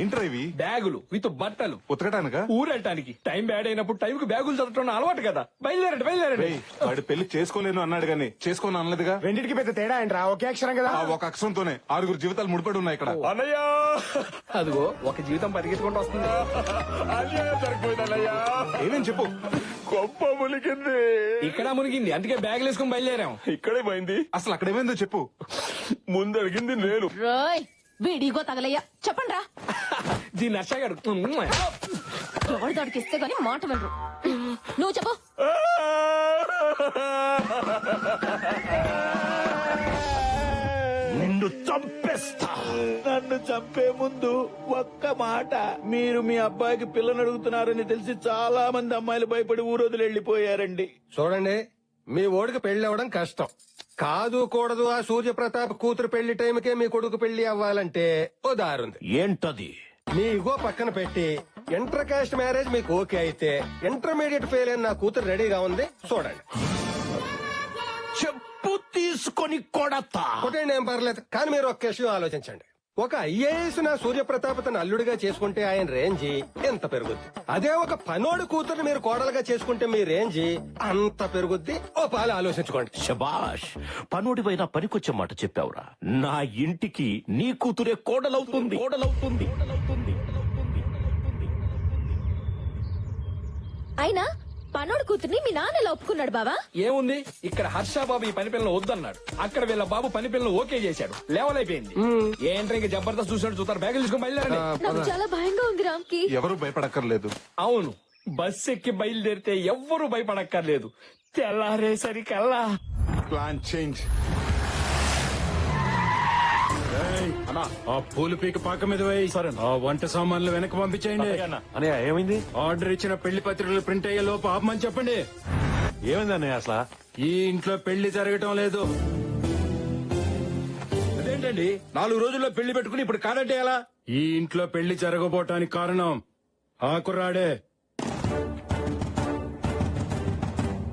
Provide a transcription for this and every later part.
ఏంట్రా ఇవి? బ్యాగులు విత్ బట్టలు. ఉతకటానికా? ఊరెళ్ళటానికి. టైం బ్యాడ్ అయినప్పుడు టైం కి బ్యాగులు చదవటం అలవాటు కదా. బయలుదేరండి బయలుదేరండి. రేయ్, వాడు పెళ్ళి చేసుకోలేను అన్నాడు గాని చేసుకోను అనలేదుగా? రెండింటికి పెద్ద తేడా ఏంట్రా? ఒకే అక్షరం కదా? ఆ ఒక అక్షరంతోనే. ఆరుగురు జీవితాలు ముడిపడి ఉన్నాయి ఇక్కడ. అన్నయ్యా! అదిగో ఒక జీవితం పరిగెత్తుకుంటూ వస్తుంది. అన్యాయం సరిపోయిందన్నయ్యా! ఏమేం చెప్పు? గొప్ప ములికింది ఇక్కడ మునిగింది. అందుకే బ్యాగులు వేసుకుని బయలుదేరాం. ఇక్కడే పోయింది. అసలు అక్కడ ఏమైందో చెప్పు. ముందు అడిగింది నేను. రోయ్ వీడిగో తగలయ్యా. చెప్పండి రా దీన్ని నర్సా గారు ఎవరి దాడికి ఇస్తే గానీ మాట వినరు. నువ్వు చెప్పు. నిన్ను చంపేస్తా. నన్ను చంపే ముందు ఒక్క మాట. మీరు మీ అబ్బాయికి పిల్లని అడుగుతున్నారని తెలిసి చాలా మంది అమ్మాయిలు భయపడి ఊరోజులు వెళ్ళిపోయారండి చూడండి మీ ఓడికి పెళ్ళి అవ్వడం కష్టం. కాదు కూడదు ఆ సూర్యప్రతాప్ కూతురు పెళ్ళి టైంకే మీ కొడుకు పెళ్ళి అవ్వాలంటే ఓ దారుంది. ఏంటది? మీ ఇగో పక్కన పెట్టి ఇంటర్ కాస్ట్ మ్యారేజ్ మీకు ఓకే అయితే ఇంటర్మీడియట్ ఫెయిల్ అయిన నా కూతురు రెడీగా ఉంది చూడండి. చెప్పు తీసుకొని కొడతా. కొట్టండి ఏం పర్లేదు. కానీ మీరు ఒక్క విషయం ఆలోచించండి. ఒక ఐఏఎస్ నా సూర్యప్రతాప్ తన అల్లుడిగా చేసుకుంటే ఆయన రేంజి ఎంత పెరుగుద్ది? అదే ఒక పనోడు కూతురు మీరు కోడలుగా చేసుకుంటే మీ రేంజి అంత పెరుగుద్ది? ఓ పాలు ఆలోచించుకోండి. శబాష్ పనుడిపైన పనికొచ్చే మాట చెప్పావురా. నా ఇంటికి నీ కూతురే కోడలవుతుంది. కోడలవుతుంది. అయినా పనోడు కూతుర్ని మీ నాన్న ఎలా ఒప్పుకున్నాడు బావా? ఏముంది? ఇక్కడ హర్ష బాబు ఈ పని పిల్లలు వద్దన్నాడు. అక్కడ వీళ్ళ బాబు పని పిల్లలు ఓకే చేశాడు. లెవెల్ అయిపోయింది ఏంట్రా ఇంకా జబర్దస్త్ చూసినట్టు చూస్తారు బ్యాగులు తీసుకుని బయలుదేరండి. నాకు చాలా భయంగా ఉంది రామ్కి. ఎవరు భయపడక్కర్లేదు. అవును. బస్ ఎక్కి బయలుదేరితే ఎవ్వరూ భయపడక్కర్లేదు. తెల్లారేసరికల్లా. Plan change. ఆ పూలు పీక పాక మీద వేయి. ఆ వంట సామాన్లు వెనక్కి పంపించేయండి. అన్నయ్య ఏమైంది? ఆర్డర్ ఇచ్చిన పెళ్ళి పత్రికలు ప్రింట్ అయ్యే లోపు ఆపమని చెప్పండి. ఏమైంది అన్నయ్య అసలు? ఈ ఇంట్లో పెళ్ళి జరగటం లేదు. అదేంటండి? నాలుగు రోజుల్లో పెళ్ళి పెట్టుకుని ఇప్పుడు కాదంటే ఎలా? ఈ ఇంట్లో పెళ్ళి జరగబోటానికి కారణం ఆ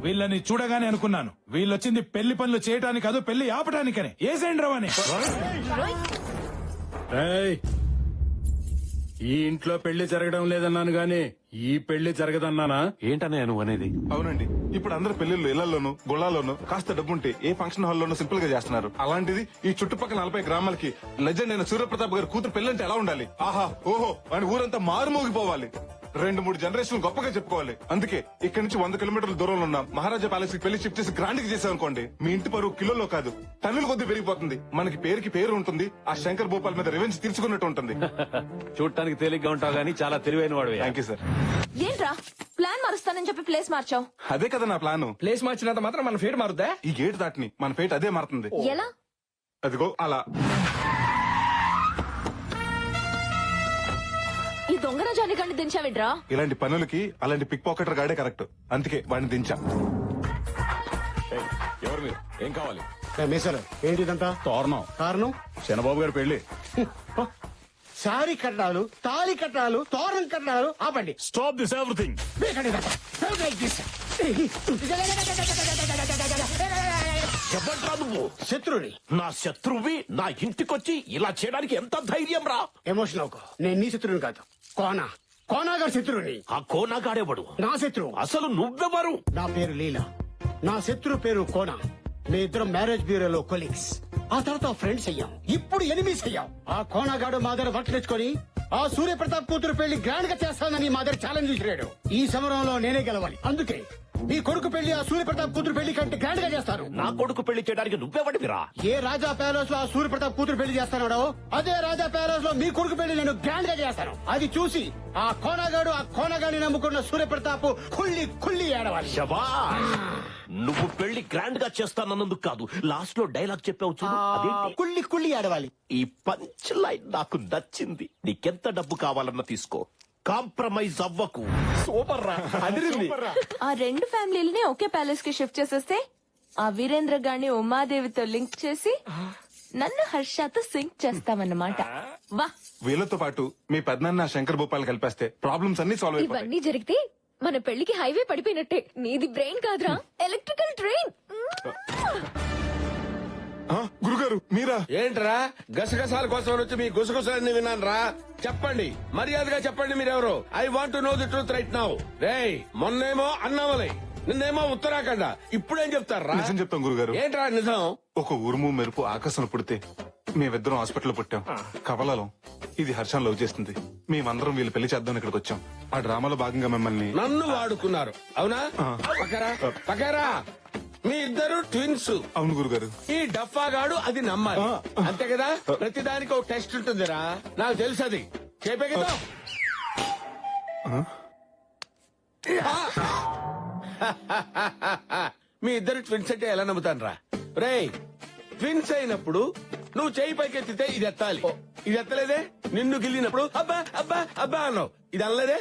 వీళ్ళని చూడగానే అనుకున్నాను. వీళ్ళొచ్చింది పెళ్ళి పనులు చేయటానికి కాదు పెళ్ళి ఆపటానికని. ఏసేండి రవని ఏయ్! ఈ ఇంట్లో పెళ్ళి జరగడం లేదన్నాను గాని ఈ పెళ్ళి జరగదన్నానా? ఏంటన్నయ్య నువ్వు అనేది? అవునండి. ఇప్పుడు అందరు పెళ్ళిళ్ళు ఇళ్ళలోను గుళ్ళాల్లోను కాస్త డబ్బుంటే ఏ ఫంక్షన్ హాల్లోనూ సింపుల్గా చేస్తున్నారు. అలాంటిది ఈ చుట్టుపక్కల నలభై గ్రామాలకి లెజెండ్ అయిన సూర్యప్రతాప్ గారి కూతురు పెళ్ళంటే ఎలా ఉండాలి? ఆహా ఓహో అని ఊరంతా మారుమోగిపోవాలి. రెండు మూడు జనరేషన్ గొప్పగా చెప్పుకోవాలి. అందుకే ఇక్కడ నుంచి వంద కిలోమీటర్ల దూరంలో ఉన్న మహారాజా ప్యాలెస్కి పెళ్ళి షిఫ్ట్ చేసి గ్రాండ్కి చేసామనుకోండి మీ ఇంటి పరువు కిలోలో కాదు టన్నుల కొద్ది పెరిగిపోతుంది. మనకి పేరుకి పేరు ఉంటుంది ఆ శంకర్ భూపాల్ మీద రివెంజ్ తీర్చుకున్నట్టు ఉంటుంది. చూడటానికి తేలిగ్గా ఉంటావు గానీ చాలా తెలివైన వాడు థ్యాంక్ యూ సార్ ఏంట్రా? ప్లాన్ మారుస్తానని చెప్పి ప్లేస్ మార్చావు. అదే కదా నా ప్లాను. ప్లేస్ మార్చినంత మాత్రం మన ఫేట్ మారుద్దా? ఈ గేట్ దాటిని మన పేట అదే మారుతుంది. ఎలా? అదిగో అలా. ఈ దొంగ రాజాన్ని కండి దించావిడ్రా ఇలాంటి పనులకి అలాంటి పిక్ పాకెటర్ గాడే కరెక్ట్ అందుకే వాడిని దించా. ఎవరు మీరు? ఏం కావాలి? మీసలు ఏంటిదంతా తోరణం. కారణం? చంద్రబాబు గారి పెళ్ళి సారీ కట్టాలు తాళి కట్టాలు తోరణం కట్టాలు ఆపండి. స్టాప్ దిస్ ఎవ్రీథింగ్ నువ్వు? శత్రుని నా శత్రువి నా ఇంటికొచ్చి ఇలా చేయడానికి ఎంత ధైర్యం రా ఎమోషన్ అవుకో నేను నీ శత్రువుని కాదు. కోనా. కోనా గారి శత్రువుని. ఆ కోనగాడేవాడు? నా శత్రువు. అసలు నువ్వెవరు? నా పేరు లీలా. నా శత్రు పేరు కోనా. మీ ఇద్దరం మ్యారేజ్ బ్యూరోలో కొలీగ్స్. ఆ తర్వాత ఫ్రెండ్స్ అయ్యాం. ఇప్పుడు ఎనిమిస్ అయ్యాం. ఆ కోనాగాడు మా దగ్గర వర్క్ తెచ్చుకొని ఆ సూర్యప్రతాప్ కూతురు పెళ్ళి గ్రాండ్గా చేస్తానని మా దగ్గర ఛాలెంజ్ విసిరాడు ఈ సమరంలో నేనే గెలవాలి. అందుకే నీ కొడుకు పెళ్ళి ఆ సూర్యప్రతాప్ కూతురు పెళ్ళి కంటే గ్రాండ్గా చేస్తాను నా కొడుకు పెళ్ళి చేయడానికి నువ్వెవడివిరా? ఏ రాజా ప్యాలెస్లో ఆ సూర్యప్రతాప్ కూతురు పెళ్ళి చేస్తానో అదే రాజా ప్యాలెస్లో మీ కొడుకు పెళ్ళి నేను గ్రాండ్గా చేస్తాను. అది చూసి ఆ కోనగాడు ఆ కోనగాడిని నమ్ముకున్న సూర్యప్రతాప్ కుళ్ళి కుళ్ళి ఏడవాలి. నువ్వు పెళ్ళి గ్రాండ్గా చేస్తానన్నందుకు కాదు లాస్ట్లో డైలాగ్ చెప్పావు చూడు. కుళ్ళి కుళ్ళి ఏడవాలి. ఈ పంచ్ లైన్ నాకు నచ్చింది. నీకెంత డబ్బు కావాలన్నా తీసుకో. కాంప్రమైజ్ అవ్వకు. సూపర్ రా. అదిరింది. ఆ రెండు ఫ్యామిలీలని ఒకే ప్యాలెస్కి షిఫ్ట్ చేసేస్తే ఆ వీరేంద్ర గాని ఉమాదేవితో లింక్ చేసి నన్ను హర్షతో సింక్ చేస్తామన్నమాట. వా. వీళ్ళతో పాటు మీ పెద్దనాన్న శంకర్ భూపాల్ కలిపేస్తే ప్రాబ్లమ్స్ అన్ని సాల్వ్ అయిపోతాయి. ఇవన్నీ జరిగితే మన పెళ్ళికి హైవే పడిపోయినట్టే. నీది బ్రెయిన్ కాదురా. Electrical train. గురుగారు మీరా? ఏంట్రా? గసగసాల కోసం వచ్చి మీ గుసగుసలన్నీ విన్నాను రా చెప్పండి. మర్యాదగా చెప్పండి మీరెవరు? I want know the truth right now రేయ్ మొన్నేమో అన్నామలై నిన్నేమో ఉత్తరాఖండ. ఇప్పుడేం చెప్తారా నిజం చెప్తాం గురుగారు. ఏంట్రా నిజం? ఒక ఉరుము మెరుపు ఆకాశంలో పుడితే మేమిద్దరం హాస్పిటల్లో పుట్టాం. కవలాలం. ఇది హర్షం లవ్ చేస్తుంది. మేమందరం వీళ్ళు పెళ్ళి చేద్దాం ఇక్కడికి వచ్చాం. ఆ డ్రామాలో భాగంగా మిమ్మల్ని నన్ను వాడుకున్నారు. అవునా? పక్కరా పక్కరా. మీ ఇద్దరు ట్విన్స్. అవును గురుగారు. ఈ డఫాగాడు అది నమ్మాలి. అంతే కదా? ప్రతిదానికి ఒక టెస్ట్ ఉంటుందిరా. నాకు తెలుసు అది. చెప్పే కదా? మీ ఇద్దరు ట్విన్స్ అంటే ఎలా నమ్ముతాను రా రే ట్విన్స్ అయినప్పుడు నువ్వు చేయి పైకెత్తితే ఇది ఎత్తాలి. ఇది ఎత్తలేదే? నిన్ను గిల్లినప్పుడు అబ్బా అబ్బా అబ్బా అన్నావు. ఇది అనలేదే?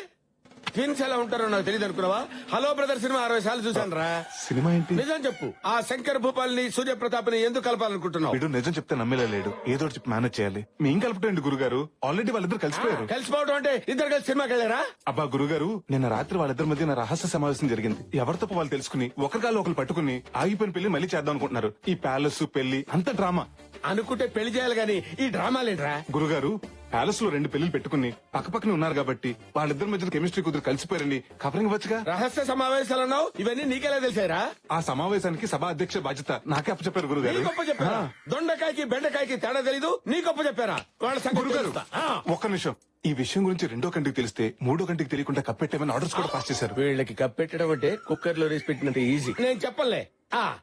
ట్విన్స్ ఎలా ఉంటారో నాకు తెలియదు అనుకున్నావా? హలో బ్రదర్ సినిమా అరవై సార్లు చూసాను రా సినిమా ఏంటి? నిజం చెప్పు. ఆ శంకర్ భూపాల్ని సూర్యప్రతాప్ని ఎందుకు కలపాలనుకుంటున్నావు? వీడు నిజం చెప్తే నమ్మేలా లేడు. ఏదో ఒకటి చెప్పి మేనేజ్ చేయాలి. మేం కలపటండి గురుగారు? ఆల్రెడీ వాళ్ళిద్దరు కలిసిపోయారు. కలిసిపోవడం అంటే ఇద్దరు కలిసి సినిమాకి వెళ్ళారా? అబ్బా గురుగారు నిన్న రాత్రి వాళ్ళిద్దరి మధ్య నా రహస్య సమావేశం జరిగింది. ఎవరి తప్ప వాళ్ళు తెలుసుకుని ఒకరికాలు ఒకరు పట్టుకుని ఆగిపోయిన పెళ్ళి మళ్ళీ చేద్దాం అనుకుంటున్నారు. ఈ ప్యాలెస్ పెళ్ళి అంత డ్రామా. అనుకుంటే పెళ్ళి చేయాలి గాని ఈ డ్రామాలేంట్రా గురుగారు ప్యాలెస్లో రెండు పెళ్ళిలు పెట్టుకుని పక్కపక్కనే ఉన్నారు కాబట్టి వాళ్ళిద్దరి మధ్య కెమిస్ట్రీ కుదిరి కలిసిపోయారని కవరింగ్ వచ్చుగా రహస్య సమావేశాలు ఇవన్నీ నీకెలా తెలిసారా ఆ సమావేశానికి సభా అధ్యక్ష బాధ్యత నాకే అప్పచెప్పారు గొప్ప చెప్పారా? దొండకాయకి బెండకాయకి తేడా తెలీదు నీ గొప్ప చెప్పారా? వాళ్ళ తెలుస్తా. ఆ. ఒక్క నిమిషం. ఈ విషయం గురించి రెండో కంటికి తెలిస్తే మూడో కంటికి తెలియకుండా కప్పెట్టేమని ఆర్డర్స్ కూడా పాస్ చేశారు. వీళ్ళకి కప్పెట్టడం అంటే కుక్కర్లో రేసి పెట్టినంత ఈజీ నేను చెప్పలే. ఆ.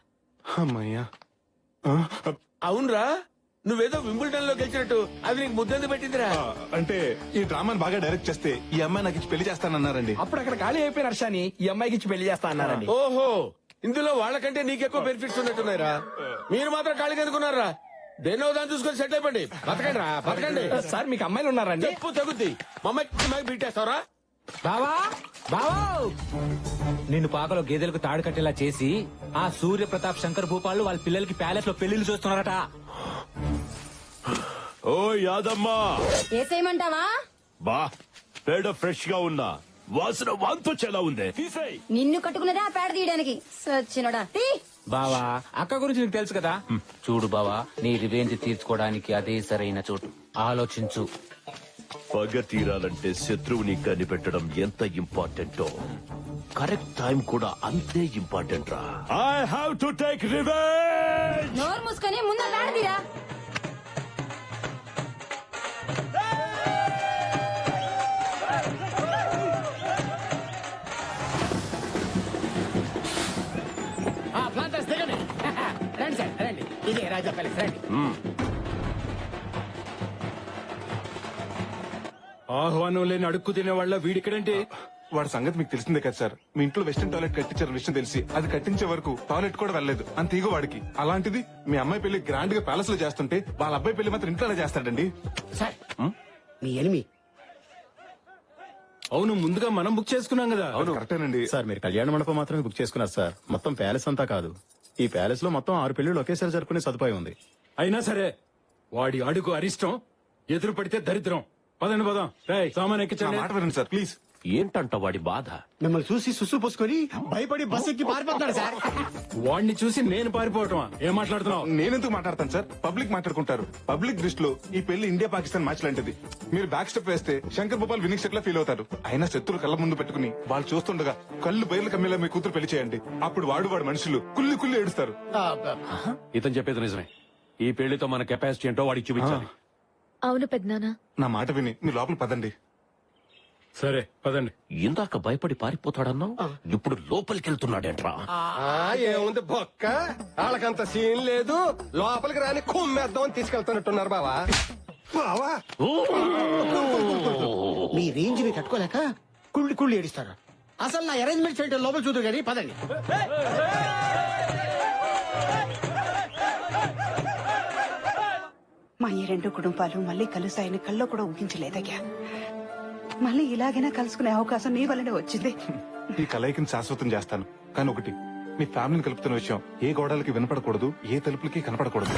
అమ్మయ్యా. ఆ, అవునరా? నువ్వేదో వింబుల్టన్లో గెలిచినట్టు అది నీకు ముద్దెందు పెట్టిందిరా? ఆ, అంటే ఈ డ్రామాని బాగా డైరెక్ట్ చేస్తే ఈ అమ్మాయి నాకు ఇచ్చి పెళ్ళి చేస్తానన్నారండి. అప్పుడు అక్కడ ఖాళీ అయిపోయిన హర్షాని ఈ అమ్మాయికి ఇచ్చి పెళ్ళి చేస్తా అన్నారండి ఓహో ఇందులో వాళ్ళకంటే నీకెక్కువ బెనిఫిట్స్ ఉన్నట్టున్నాయిరా. మీరు మాత్రం ఖాళీగా ఎందుకున్నారా దేనో దాన్ని చూసుకొని సెట్ అయిపోండి. బతకండి రా బతకండి. సార్ మీకు అమ్మాయిలు ఉన్నారండి. చెప్పు తగ్గుద్ది మమ్మకి మమ్మకి బీటేస్తావరా బావా బావా! నిన్ను పాకలో గేదెలకు తాడు కట్టేలా చేసి ఆ సూర్య ప్రతాప్ శంకర్ భూపాలు వాళ్ళ పిల్లలకి ప్యాలెస్లో పెళ్ళిళ్ళు చూస్తున్నారట. ఓ యాదమ్మా. ఏసేయమంటావా? బా పేడ ఫ్రెష్గా ఉన్నా. వాసన వాంతొచ్చేలా ఉంది. తీసేయ్. నిన్ను కట్టుకున్నదే ఆ పేడ తీయడానికి. సచ్చినోడా. తీ. బావా అక్క గురించి నీకు తెలుసు కదా? చూడు బావా నీ రివెంజ్ తీర్చుకోవడానికి అదే సరైన చోటు. ఆలోచించు. పగ తీరాలంటే శత్రువుని కనిపెట్టడం ఎంత ఇంపార్టెంటో. కరెక్ట్ టైం కూడా అంతే ఇంపార్టెంట్ రా I have to take revenge నోరు మూసుకొని ముందు పేడ తీరా. ఇదే రాజా ప్యాలెస్ రండి ఆహ్వానం లేని అడుక్కు తినే వాళ్ళ వీడిక్కడంటే వాడి సంగతి మీకు తెలిసిందే కదా సార్. మీ ఇంట్లో వెస్టర్న్ టాయిలెట్ కట్టించారని విషయం తెలిసి అది కట్టించే వరకు టాయిలెట్ కూడా వెళ్ళలేదు. అంత ఈగో వాడికి. అలాంటిది మీ అమ్మాయి పెళ్ళి గ్రాండ్గా ప్యాలెస్లో చేస్తుంటే వాళ్ళ అబ్బాయి పెళ్ళి మాత్రం ఇంట్లోనే చేస్తాడండి? సార్ మీ? ఎనిమి. అవును ముందుగా మనం బుక్ చేసుకున్నాం కదా. అవును. కరెక్టేనండి. సార్ మీరు కళ్యాణ మండపం మాత్రమే బుక్ చేసుకున్నారు సార్. మొత్తం ప్యాలెస్ అంతా కాదు. ఈ ప్యాలెస్లో మొత్తం ఆరు పెళ్ళిళ్ళు ఒకేసారి జరుపుకునే సదుపాయం ఉంది. అయినా సరే వాడి అడుగు అరిష్టం ఎదురు పడితే దరిద్రం. పదండి పదం. రేయ్ సామాన్ ఎక్కించండి. మాట వినండి సార్ ప్లీజ్. ఏంటంట వాడి బాధ. మిమ్మల్ని చూసి సుసు పోసుకొని భయపడి బస్ ఎక్కి పారిపోతున్నాడు సార్. వాడిని చూసి నేను పారిపోవటమా? ఏం మాట్లాడుతున్నావు? నేనెందుకు మాట్లాడతాను సార్? పబ్లిక్ మాట్లాడుకుంటారు. పబ్లిక్ దృష్టిలో ఈ పెళ్ళి ఇండియా పాకిస్తాన్ మ్యాచ్ లాంటిది. మీరు బ్యాక్ స్టెప్ వేస్తే శంకర్ భూపాల్ వినింగ్ సెట్ లా ఫీల్ అవుతారు. అయినా శత్రులు కళ్ళ ముందు పెట్టుకుని వాళ్ళు చూస్తుండగా కళ్ళు బయలు కమ్మేలా మీ కూతురు పెళ్ళి చేయండి. అప్పుడు వాడు వాడు మనుషులు కుల్లి కుల్లి ఏడుస్తారు. ఇతను చెప్పేది నిజమే. ఈ పెళ్ళితో మన కెపాసిటీ ఏంటో వాడికి చూపించాలి. అవును పెద్దనాన్న. నా మాట విని మీ లోపల పదండి. సరే పదండి. ఇందాక భయపడి పారిపోతాడన్నావు? ఇప్పుడు లోపలికి వెళ్తున్నాడేంట్రా ఆ, ఏముంది బొక్క? వాళ్ళకంత సీన్ లేదు. లోపలికి రాని కుమ్మేద్దామని తీసుకెళ్తున్నట్టున్నారు బావా. బావా? మీ రేంజ్ని తట్టుకోలేక కుళ్ళి కుళ్ళి ఏడుస్తారు? అసలు నా అరేంజ్మెంట్స్ ఏంటో లోపల చూద్దరు కానీ పదండి. మా ఈ రెండు కుటుంబాలు మళ్ళీ కలుసాయని కల్లో కూడా ఊహించలేదయ్యా. మళ్ళీ ఇలాగైనా కలుసుకునే అవకాశం నీ వల్లనే వచ్చింది. ఈ కలయికని శాశ్వతం చేస్తాను. కానీ ఒకటి మీ ఫ్యామిలీని కలుపుతున్న విషయం ఏ గోడలకి వినపడకూడదు ఏ తలుపులకి కనపడకూడదు.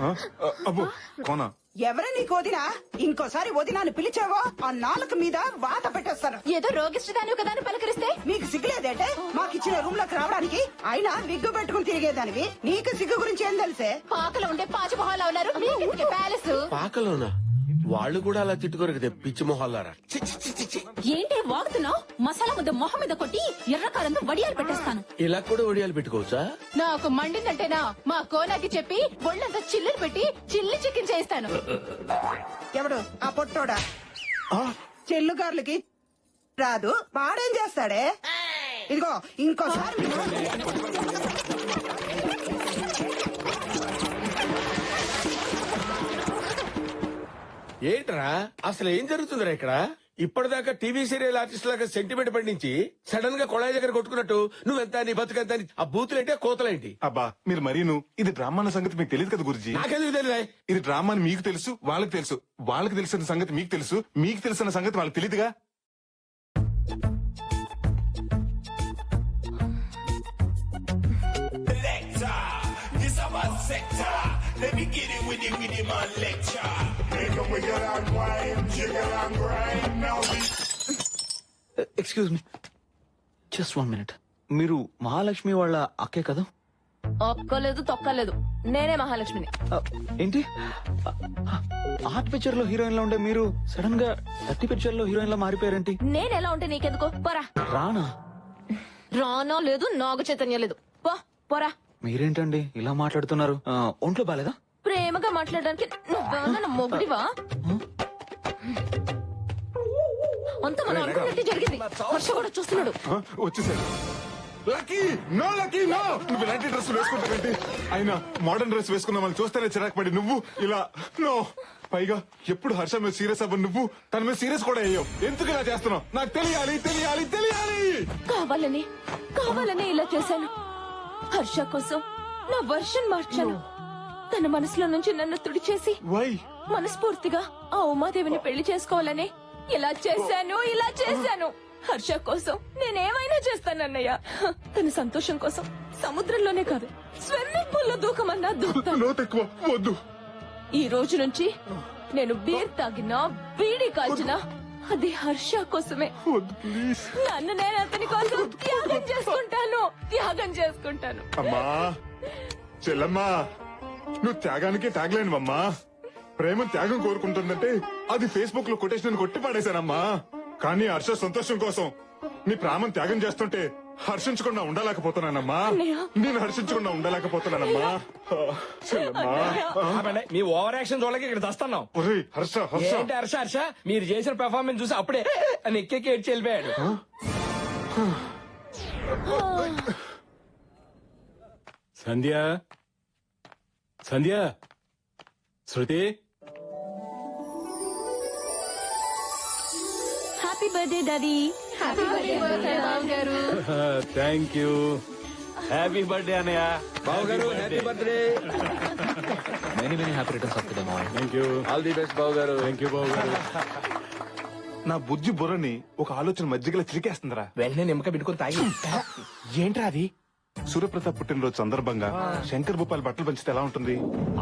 ఆ? ఆ, అబ్బో కోన? ఎవరు నీకు వదినా? ఇంకోసారి వదినాన్ని పిలిచావో ఆ నాలుక మీద వాత పెట్టేస్తాను. ఏదో రోగిష్టిదాని కదా అని పలకరిస్తే? మీకు సిగ్గులేదంటే? మాకిచ్చిన రూమ్లోకి రావడానికి అయినా విగ్గు పెట్టుకుని తిరిగేదానివి. నీకు సిగ్గు గురించి ఏం తెలిసే? పాకలో ఉండే పాచిమొహాలు ఉన్నారు. మీకెందుకే ప్యాలెస్. పాకలోనా? వాళ్ళు కూడా అలా తిట్టుకోరు కదా పిచ్చి మొహాలారా. ఏంటి వాగుతున్నావు? మసాలా ముద్ద మొహం మీద కొట్టి ఎర్రకారంతో వడియాలు పెట్టేస్తాను. ఇలా కూడా ఒడియాలు పెట్టుకోవచ్చా? నాకు మండిందంటేనా? మా కోనాకి చెప్పి ఒళ్ళంతా చిల్లులు పెట్టి చిల్లి చికెన్ చేస్తాను ఎవడు? ఆ పొట్టోడా? చెల్లుగార్లకి రాదు వాడేం చేస్తాడే? ఇదిగో ఇంకోసారి ఏంట్రా? అసలు ఏం జరుగుతుందిరా ఇక్కడ? ఇప్పటిదాకా టీవీ సీరియల్ ఆర్టిస్ట్ లాగా సెంటిమెంట్ పండించి సడన్గా కొళాయి దగ్గర కొట్టుకున్నట్టు నువ్వెంత నీ బతుకెంత అని ఆ బూతులేంటి కోతలేంటి? అబ్బా మీరు మరీను ఇది డ్రామా అన్న సంగతి మీకు తెలియదు కదా గురుజీ. నాకెందుకు తెలియదా ఇది డ్రామా అని మీకు తెలుసు వాళ్ళకి తెలుసు వాళ్ళకి తెలిసిన సంగతి మీకు తెలుసు మీకు తెలిసిన సంగతి వాళ్ళకి తెలియదుగా excuse me just one minute మీరు మహాలక్ష్మి వాళ్ళ అక్కే కదా? ఒక్కలేదు తొక్కలేదు. నేనే మహాలక్ష్మిని. ఆ, ఏంటి? ఆర్ట్ పిక్చర్లో హీరోయిన్ లా ఉండే మీరు సడన్గా థర్టీ పిక్చర్లో హీరోయిన్ లా మారిపోయారేంటి? నేను ఎలా ఉంటే నీకెందుకు? పోరా. రానా? రానో లేదు నాగ చైతన్యం లేదు. పో పోరా. మీరేంటండి ఇలా మాట్లాడుతున్నారు? ఆ, ఒంట్లో బాలేదా? ప్రేమగా మాట్లాడడానికి నువ్వేమన్నా మొగుడివా? అంత మనం అనుకున్నట్టే జరిగింది. హర్ష కూడా చూస్తున్నాడు. వచ్చేసాడు లక్కీ నో లక్కీ నో. నువ్వు ఇలాంటి డ్రెస్ వేసుకుంటావేంటి అయినా మోడర్న్ డ్రెస్ వేసుకున్న వాళ్ళు చూస్తేనే చిరాకు పడి నువ్వు ఇలా నో. పైగా ఎప్పుడు హర్ష మీద సీరియస్ అవ్వ నువ్వు తన మీద సీరియస్ కూడా అయ్యావు. ఎందుకు ఇలా చేస్తున్నావు? నాకు తెలియాలి తెలియాలి తెలియాలి. కావాలని కావాలని ఇలా చేశాను. హర్ష కోసం నా వర్షన్ మార్చాను. తన మనసులో నుంచి నన్ను తుడిచేసి వై? మనస్ఫూర్తిగా ఆ ఉమాదేవిని పెళ్ళి చేసుకోవాలని ఇలా చేశాను ఇలా చేశాను. హర్ష కోసం నేనేమైనా చేస్తానన్నయ్య. తన సంతోషం కోసం సముద్రంలోనే కాదు స్విమ్మింగ్ పూల్లో దూకమన్నా దూకుతాను. వద్దు. ఈ రోజు నుంచి నేను బీర్ తాగినా బీడీ కాల్చినా అది హర్ష కోసమే. వద్దు ప్లీజ్. నన్ను నేను అతని కోసం త్యాగం చేసుకుంటాను త్యాగం చేసుకుంటాను. అమ్మా చెల్లమ్మా. నువ్వు త్యాగానికి త్యాగలేనువమ్మా ప్రేమ త్యాగం కోరుకుంటుందంటే అది ఫేస్బుక్లో కొటేషన్ కొట్టి పాడేశానమ్మా. కానీ హర్ష సంతోషం కోసం నీ ప్రాణం త్యాగం చేస్తుంటే హర్షించకుండా ఉండలేకపోతున్నానమ్మా. నేను హర్షించకుండా ఉండలేకపోతున్నానమ్మా. మీ ఓవర్ యాక్షన్ చూడలేక ఇక్కడ దస్తున్నాం. ఒరేయ్, హర్ష హర్ష. ఏంటి హర్ష హర్ష? మీరు చేసిన పెర్ఫార్మెన్స్ చూసి అప్పుడే అని ఏడ్చి వెళ్ళిపోయాడు. Sandhya? Sandhya Shruti. Happy birthday daddy happy birthday గారు. Thank you happy birthday Anayya బాబు గారు happy birthday many many happy returns of the my thank you all the best బాబు గారు. థ్యాంక్ యూ బాబు గారు. నా బుజ్జి బుర్రని ఒక ఆలోచన మధ్యగల చిరికేస్తుందిరా. వెంటనే నిమ్మక పెట్టుకుని తాగి. ఏంట్రా అది? సూర్యప్రతాప్ పుట్టినరోజు సందర్భంగా శంకర్ భూపాల్ బట్టలు పంచితే ఎలా ఉంటుంది?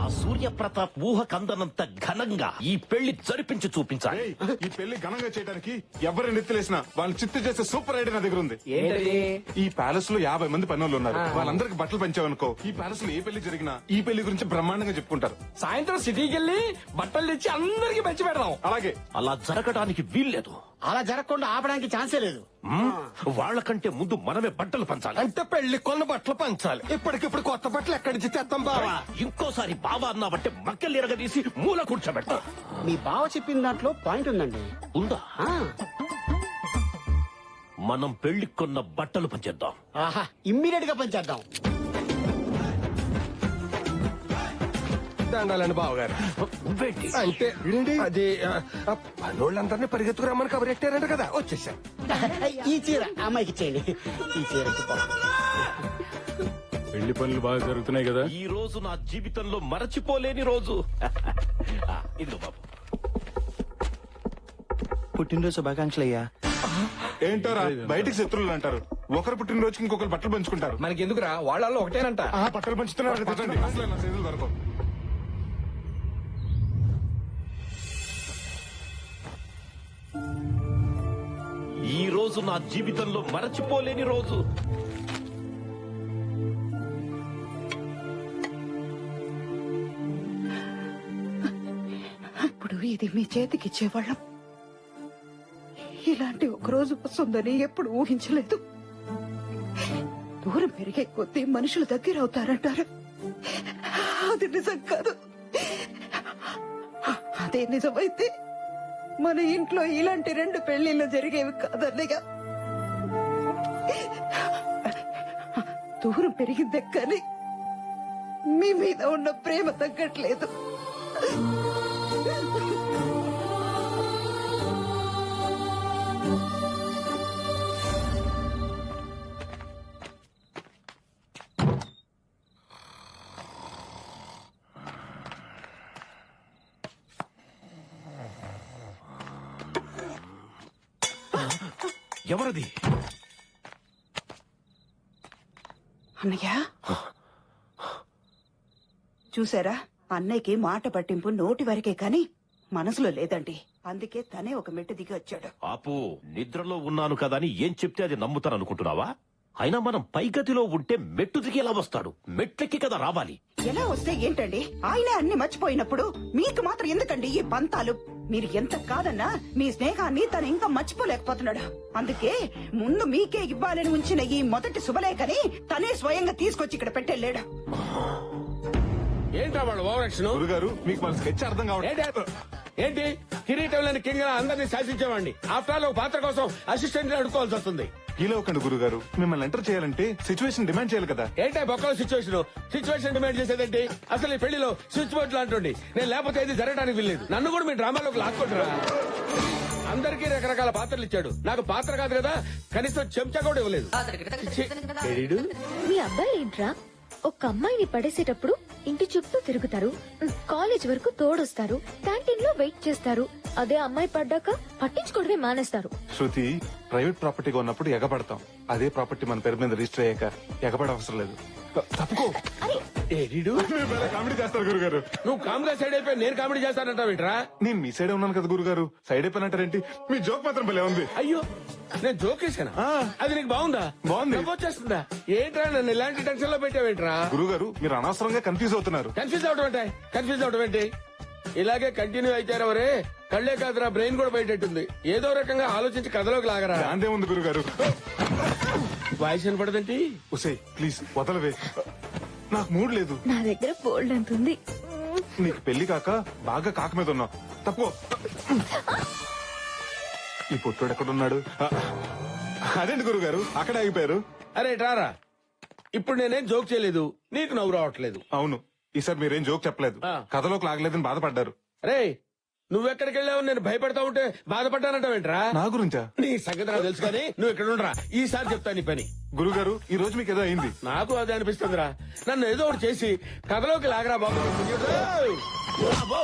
ఆ సూర్య ప్రతాప్ ఊహ కందనంత ఘనంగా ఈ పెళ్ళి జరిపించి చూపించాలి. ఏయ్, ఈ పెళ్ళి ఘనంగా చేయడానికి ఎవరిని నెత్తలేసినా వాళ్ళని చిత్తు చేసే సూపర్ ఐడియా నా దగ్గర ఉంది. ఏంటది? ఈ ప్యాలెస్లో యాభై మంది పనులు ఉన్నారు. వాళ్ళందరికి బట్టలు పంచావనుకో ఈ ప్యాలెస్లో ఏ పెళ్ళి జరిగినా ఈ పెళ్ళి గురించి బ్రహ్మాండంగా చెప్పుకుంటారు. సాయంత్రం సిటీకి వెళ్ళి బట్టలు తెచ్చి అందరికి పంచి పెడదాం. అలాగే. అలా జరగడానికి వీల్లేదు. అలా జరగకుండా ఆపడానికి ఛాన్సే లేదు? వాళ్ళకంటే ముందు మనమే బట్టలు పంచాలి. అంటే పెళ్ళి కొన్న బట్టలు పంచాలి. ఇప్పటికిప్పుడు కొత్త బట్టలు ఎక్కడి నుంచి తెస్తాం బావా? ఇంకోసారి బావా అన్నావంటే మక్కలు ఎరగదీసి మూల కూర్చోబెడతా. మీ బావ చెప్పిన దాంట్లో పాయింట్ ఉందండి. ఉందా? మనం పెళ్ళి కొన్న బట్టలు పంచేద్దాం. ఆహా ఇమ్మీడియట్గా దండాలండి బావగారు. అంటే అది పనోళ్ళందరినీ పరిగెత్తుకురమ్మని కబరెట్టారంట కదా. వచ్చేసాం. ఈ చీర అమ్మాయికి ఇచ్చేయండి ఈ చీర పెళ్ళి పనులు బాగా జరుగుతున్నాయి కదా. ఈ రోజు నా జీవితంలో మరచిపోలేని రోజు. ఆ, ఇదిగో బాబు. పుట్టినరోజు శుభాకాంక్షలు అయ్యా ఏంటారా బయటికి శత్రువులు అంటారు. ఒకరు పుట్టినరోజుకి ఇంకొకరు బట్టలు పంచుకుంటారు. మనకి ఎందుకురా వాళ్ళల్లో ఒకటేనంట. ఆ బట్టలు పంచుతున్నారు ఈ రోజు నా జీవితంలో మరచిపోలేని రోజు. ఇప్పుడు ఇది మీ చేతికి ఇచ్చేవాళ్ళం ఇలాంటి ఒక రోజు వస్తుందని ఎప్పుడు ఊహించలేదు. దూరం పెరిగే కొద్దీ మనుషులు దగ్గర అవుతారంటారు. అది నిజం కాదు. అదే నిజమైతే మన ఇంట్లో ఇలాంటి రెండు పెళ్ళిళ్ళు జరిగేవి కాదన్నయ్య. దూరం పెరిగిందే కానీ మీ మీద ఉన్న ప్రేమ తగ్గట్లేదు. ఎవరది? అన్నయ్య? చూసారా? అన్నయ్యకి మాట పట్టింపు నోటి వరకే కాని మనసులో లేదండి. అందుకే తనే ఒక మెట్టు దిగి వచ్చాడు. ఆపు నిద్రలో ఉన్నాను కదా అని ఏం చెప్తే అది నమ్ముతాను అనుకుంటున్నావా అయినా మనం పైగతిలో ఉంటే మెట్టు దిగి ఎలా వస్తాడు? మెట్లెక్కి కదా రావాలి. ఎలా వస్తే ఏంటండి? ఆయనే అన్ని మర్చిపోయినప్పుడు మీకు మాత్రం ఎందుకండి ఈ పంతాలు? మీరు ఎంత కాదన్నా మీ స్నేహాన్ని తను ఇంకా మర్చిపోలేకపోతున్నాడు. అందుకే ముందు మీకే ఇవ్వాలని ఉంచిన ఈ మొదటి శుభలేఖని తనే స్వయంగా తీసుకొచ్చి ఇక్కడ పెట్టెళ్ళాడు. ఏంటా వాళ్ళు ఓవరాక్షన్ గురుగారు మీకు మన స్కెచ్ అర్థం కావట్లేదు ఏంటి? కిరీటం లేని కింగ్ అందరినీ శాసించేవాడిని. ఆఫ్టర్ ఆల్ ఒక పాత్ర కోసం అసిస్టెంట్ అడుకోవాల్సి వస్తుంది. ఫీల్ అవ్వకండి గురుగారు. మిమ్మల్ని ఎంటర్ చేయాలంటే సిచ్యువేషన్ డిమాండ్ చేయాలి కదా. ఏంటా బొక్కల సిచ్యువేషన్ సిచ్యువేషన్ డిమాండ్ చేసేదేంటి? అసలు ఈ పెళ్ళిలో స్విచ్ బోర్డు లాంటి నేను లేకపోతే ఇది జరగడానికి వీల్లేదు. నన్ను కూడా మీ డ్రామాలోకి లాక్కుంటారా? అందరికీ రకరకాల పాత్రలు ఇచ్చాడు. నాకు పాత్ర కాదు కదా కనీసం చెంచా కూడా ఇవ్వలేదు? మీ అబ్బాయి ఏంట్రా? ఒక అమ్మాయిని పడేసేటప్పుడు ఇంటి చుట్టూ తిరుగుతారు. కాలేజ్ వరకు తోడొస్తారు. క్యాంటీన్లో వెయిట్ చేస్తారు. అదే అమ్మాయి పడ్డాక పట్టించుకోవడమే మానేస్తారు. శృతి ప్రైవేట్ ప్రాపర్టీగా ఉన్నప్పుడు ఎగబడతాం. అదే ప్రాపర్టీ మన పేరు మీద రిజిస్టర్ అయ్యాక ఎగబడ అవసరం లేదు. తప్పుకో. ఏడీడు? కామెడీ చేస్తారు గురుగారు. నువ్వు కామ్గా సైడ్ అయిపోయి నేను కామెడీ చేస్తానంటావేంట్రా నేను మీ సైడే ఉన్నాను కదా గురుగారు. సైడ్ అయిపోయినట్టారేంటి మీ జోక్ మాత్రం భలే ఉంది. అయ్యో నేను జోకేశానా అది నీకు బాగుందా? బాగుంది. వచ్చేస్తుందా? ఏంట్రా నన్ను ఇలాంటి టెన్షన్లో పెట్టావేంట్రా? గురుగారు మీరు అనవసరంగా కన్ఫ్యూజ్ అవుతున్నారు. కన్ఫ్యూజ్ అవడం ఏంటి కన్ఫ్యూజ్ అవడం ఏంటి? ఇలాగే కంటిన్యూ అయితే వరే కళ్ళే కాదురా బ్రెయిన్ కూడా బయటెట్టుంది ఏదో రకంగా ఆలోచించి కథలోకి లాగరా. దాందే ఉంది గురుగారు. వాయిస్ వినపడదేంటి? ఉసే ప్లీజ్ వదలవే. నాకు మూడ్ లేదు. నా దగ్గర బోల్డ్ అంత ఉంది. నీకు పెళ్ళి కాక బాగా కాక మీద ఉన్నావు తప్పుకో. ఈ పుట్టుడు ఎక్కడున్నాడు? అదేంటి గురుగారు? అక్కడ ఆగిపోయారు. అరే ట్రారా ఇప్పుడు నేనేం జోక్ చేయలేదు. నీకు నవ్వు రావట్లేదు. అవును. ఈసారి మీరేం జోక్ చెప్పలేదు. కథలోకి లాగలేదని బాధపడ్డారు. రే నువ్వెక్కడికి వెళ్ళావు నేను భయపడతా ఉంటే బాధపడ్డానంటావేంట్రా? నా గురించా? నీ సంగతి నాకు తెలుసు కానీ నువ్వు ఇక్కడ ఉండరా ఈసారి చెప్తా నీ పని. గురుగారు ఈ రోజు మీకు ఏదో అయింది. నాకు అదే అనిపిస్తుందిరా. నన్ను ఏదో ఒకటి చేసి కథలోకి లాగరా బాబు. ఏయ్! అబ్బో!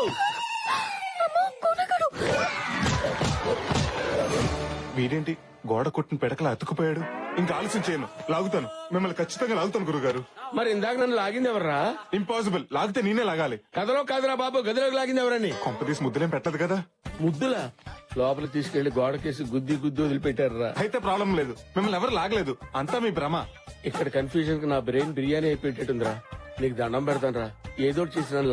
వీడేంటి? గోడ కొట్టిన పెడకలా అతుకుపోయాడు. ఇంకా ఆలస్యం చేయను. లాగుతాను. మిమ్మల్ని ఖచ్చితంగా లాగుతాను గురుగారు. మరి ఇందాక నన్ను లాగింది ఎవర్రా? ఇంపాసిబుల్ లాగితే నేనే లాగాలి. కథలో కాదురా బాబు గదిలోకి లాగింది ఎవరని? కొంపదీసి ముద్దులేం పెట్టదు కదా? ముద్దులా? లోపల తీసుకెళ్ళి గోడకేసి గుద్ది గుద్ది వదిలిపెట్టారురా. అయితే ప్రాబ్లం లేదు. మిమ్మల్ని ఎవరు లాగలేదు. అంతా మీ భ్రమ. ఇక్కడ కన్ఫ్యూజన్కి నా బ్రెయిన్ బిర్యానీ అయిపోయేటట్టుందిరా. నీకు దండం పెడతాను రా ఏదో ఒకటి చేసి నన్ను